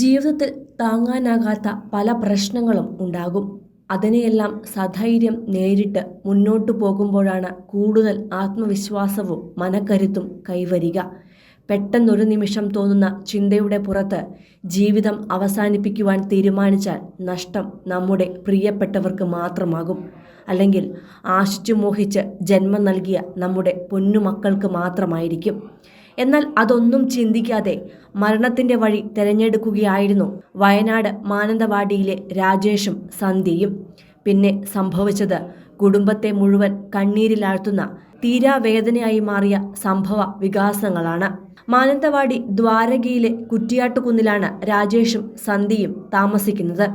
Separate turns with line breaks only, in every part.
ജീവിതത്തിൽ താങ്ങാനാകാത്ത പല പ്രശ്നങ്ങളും ഉണ്ടാകും. അതിനെയെല്ലാം സധൈര്യം നേരിട്ട് മുന്നോട്ടു പോകുമ്പോഴാണ് കൂടുതൽ ആത്മവിശ്വാസവും മനക്കരുത്തും കൈവരിക. പെട്ടെന്നൊരു നിമിഷം തോന്നുന്ന ചിന്തയുടെ പുറത്ത് ജീവിതം അവസാനിപ്പിക്കുവാൻ തീരുമാനിച്ചാൽ നഷ്ടം നമ്മുടെ പ്രിയപ്പെട്ടവർക്ക് മാത്രമാകും. അല്ലെങ്കിൽ ആശിച്ചു മോഹിച്ച് ജന്മം നൽകിയ നമ്മുടെ പൊന്നുമക്കൾക്ക് മാത്രമായിരിക്കും. എന്നാൽ അതൊന്നും ചിന്തിക്കാതെ മരണത്തിന്റെ വഴി തെരഞ്ഞെടുക്കുകയായിരുന്നു. വയനാട് മാനന്തവാടിയിലെ രാജേഷും സന്ധ്യയും. പിന്നെ സംഭവിച്ചത് കുടുംബത്തെ മുഴുവൻ കണ്ണീരിലാഴ്ത്തുന്ന തീരാവേദനയായി മാറിയ സംഭവ വികാസങ്ങളാണ്. മാനന്തവാടി ദ്വാരകയിലെ കുറ്റിയാട്ടുകുന്നിലാണ് രാജേഷും സന്ധ്യയും താമസിക്കുന്നത്.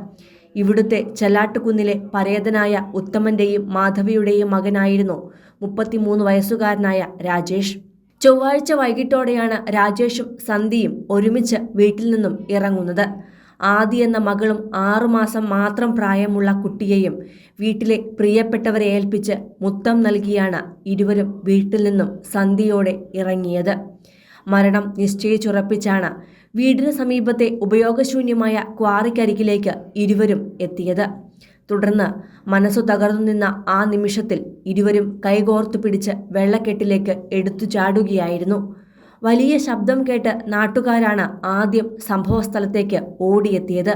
ഇവിടുത്തെ ചെല്ലാട്ടുകുന്നിലെ പരേതനായ ഉത്തമന്റെയും മാധവിയുടെയും മകനായിരുന്നു മുപ്പത്തിമൂന്ന് വയസ്സുകാരനായ രാജേഷ്. ചൊവ്വാഴ്ച വൈകിട്ടോടെയാണ് രാജേഷും സന്ധ്യയും ഒരുമിച്ച് വീട്ടിൽ നിന്നും ഇറങ്ങുന്നത്. ആദി എന്ന മകളും ആറുമാസം മാത്രം പ്രായമുള്ള കുട്ടിയെയും വീട്ടിലെ പ്രിയപ്പെട്ടവരെ ഏൽപ്പിച്ച് മുത്തം നൽകിയാണ് ഇരുവരും വീട്ടിൽ നിന്നും സന്ധ്യയോടെ ഇറങ്ങിയത്. മരണം നിശ്ചയിച്ചുറപ്പിച്ചാണ് വീടിന് സമീപത്തെ ഉപയോഗശൂന്യമായ ക്വാറിക്കരികിലേക്ക് ഇരുവരും എത്തിയത്. തുടർന്ന് മനസ്സു തകർന്നു നിന്ന ആ നിമിഷത്തിൽ ഇരുവരും കൈകോർത്തു പിടിച്ച് വെള്ളക്കെട്ടിലേക്ക് എടുത്തു ചാടുകയായിരുന്നു. വലിയ ശബ്ദം കേട്ട് നാട്ടുകാരാണ് ആദ്യം സംഭവസ്ഥലത്തേക്ക് ഓടിയെത്തിയത്.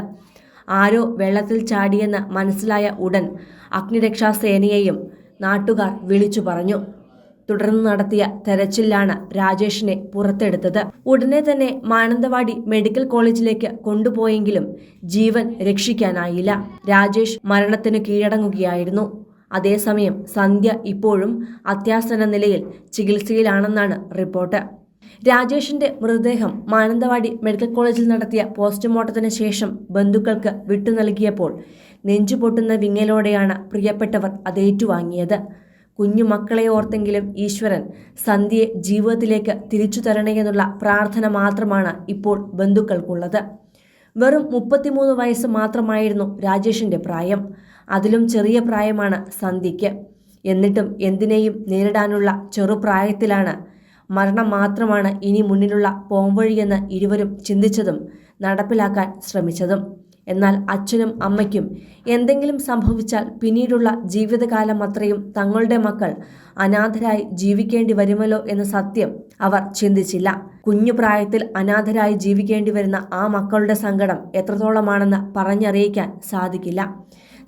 ആരോ വെള്ളത്തിൽ ചാടിയെന്ന് മനസ്സിലായ ഉടൻ അഗ്നിരക്ഷാസേനയെയും നാട്ടുകാർ വിളിച്ചു പറഞ്ഞു. തുടർന്ന് നടത്തിയ തെരച്ചിലാണ് രാജേഷിനെ പുറത്തെടുത്തത്. ഉടനെ തന്നെ മാനന്തവാടി മെഡിക്കൽ കോളേജിലേക്ക് കൊണ്ടുപോയെങ്കിലും ജീവൻ രക്ഷിക്കാനായില്ല. രാജേഷ് മരണത്തിന് കീഴടങ്ങുകയായിരുന്നു. അതേസമയം സന്ധ്യ ഇപ്പോഴും അത്യാസന്ന നിലയിൽ ചികിത്സയിലാണെന്നാണ് റിപ്പോർട്ട്. രാജേഷിന്റെ മൃതദേഹം മാനന്തവാടി മെഡിക്കൽ കോളേജിൽ നടത്തിയ പോസ്റ്റ്മോർട്ടത്തിന് ശേഷം ബന്ധുക്കൾക്ക് വിട്ടു നൽകിയപ്പോൾ നെഞ്ചുപൊട്ടുന്ന വിങ്ങലോടെയാണ് പ്രിയപ്പെട്ടവർ അത് ഏറ്റുവാങ്ങിയത് കുഞ്ഞു മക്കളെ ഓർത്തെങ്കിലും ഈശ്വരൻ സന്ധ്യയെ ജീവിതത്തിലേക്ക് തിരിച്ചു തരണേയെന്നുള്ള പ്രാർത്ഥന മാത്രമാണ് ഇപ്പോൾ ബന്ധുക്കൾക്കുള്ളത്. വെറും മുപ്പത്തിമൂന്ന് വയസ്സ് മാത്രമായിരുന്നു രാജേഷിന്റെ പ്രായം. അതിലും ചെറിയ പ്രായമാണ് സന്ധ്യയ്ക്ക്. എന്നിട്ടും എന്തിനേയും നേരിടാനുള്ള ചെറുപ്രായത്തിലാണ് മരണം മാത്രമാണ് ഇനി മുന്നിലുള്ള പോംവഴിയെന്ന് ഇരുവരും ചിന്തിച്ചതും നടപ്പിലാക്കാൻ ശ്രമിച്ചതും. എന്നാൽ അച്ഛനും അമ്മയ്ക്കും എന്തെങ്കിലും സംഭവിച്ചാൽ പിന്നീടുള്ള ജീവിതകാലം അത്രയും തങ്ങളുടെ മക്കൾ അനാഥരായി ജീവിക്കേണ്ടി വരുമല്ലോ എന്ന സത്യം അവർ ചിന്തിച്ചില്ല. കുഞ്ഞു പ്രായത്തിൽ അനാഥരായി ജീവിക്കേണ്ടി വരുന്ന ആ മക്കളുടെ സങ്കടം എത്രത്തോളമാണെന്ന് പറഞ്ഞറിയിക്കാൻ സാധിക്കില്ല.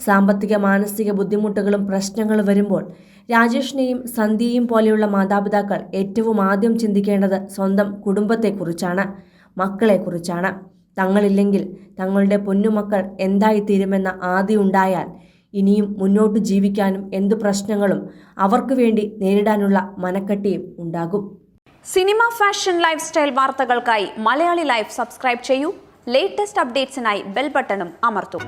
സാമ്പത്തിക മാനസിക ബുദ്ധിമുട്ടുകളും പ്രശ്നങ്ങളും വരുമ്പോൾ രാജേഷിനെയും സന്ധ്യയും പോലെയുള്ള മാതാപിതാക്കൾ ഏറ്റവും ആദ്യം ചിന്തിക്കേണ്ടത് സ്വന്തം കുടുംബത്തെക്കുറിച്ചാണ് മക്കളെക്കുറിച്ചാണ്. തങ്ങളില്ലെങ്കിൽ തങ്ങളുടെ പൊന്നുമക്കൾ എന്തായിത്തീരുമെന്ന ആദി ഉണ്ടായാൽ ഇനിയും മുന്നോട്ട് ജീവിക്കാനും എന്തു പ്രശ്നങ്ങളും അവർക്ക് വേണ്ടി നേരിടാനുള്ള മനക്കട്ടിയും ഉണ്ടാകും.
സിനിമ ഫാഷൻ ലൈഫ് സ്റ്റൈൽ വാർത്തകൾക്കായി മലയാളി ലൈഫ് സബ്സ്ക്രൈബ് ചെയ്യൂ. ലേറ്റസ്റ്റ് അപ്ഡേറ്റ്സിനായി ബെൽ ബട്ടണും അമർത്തും.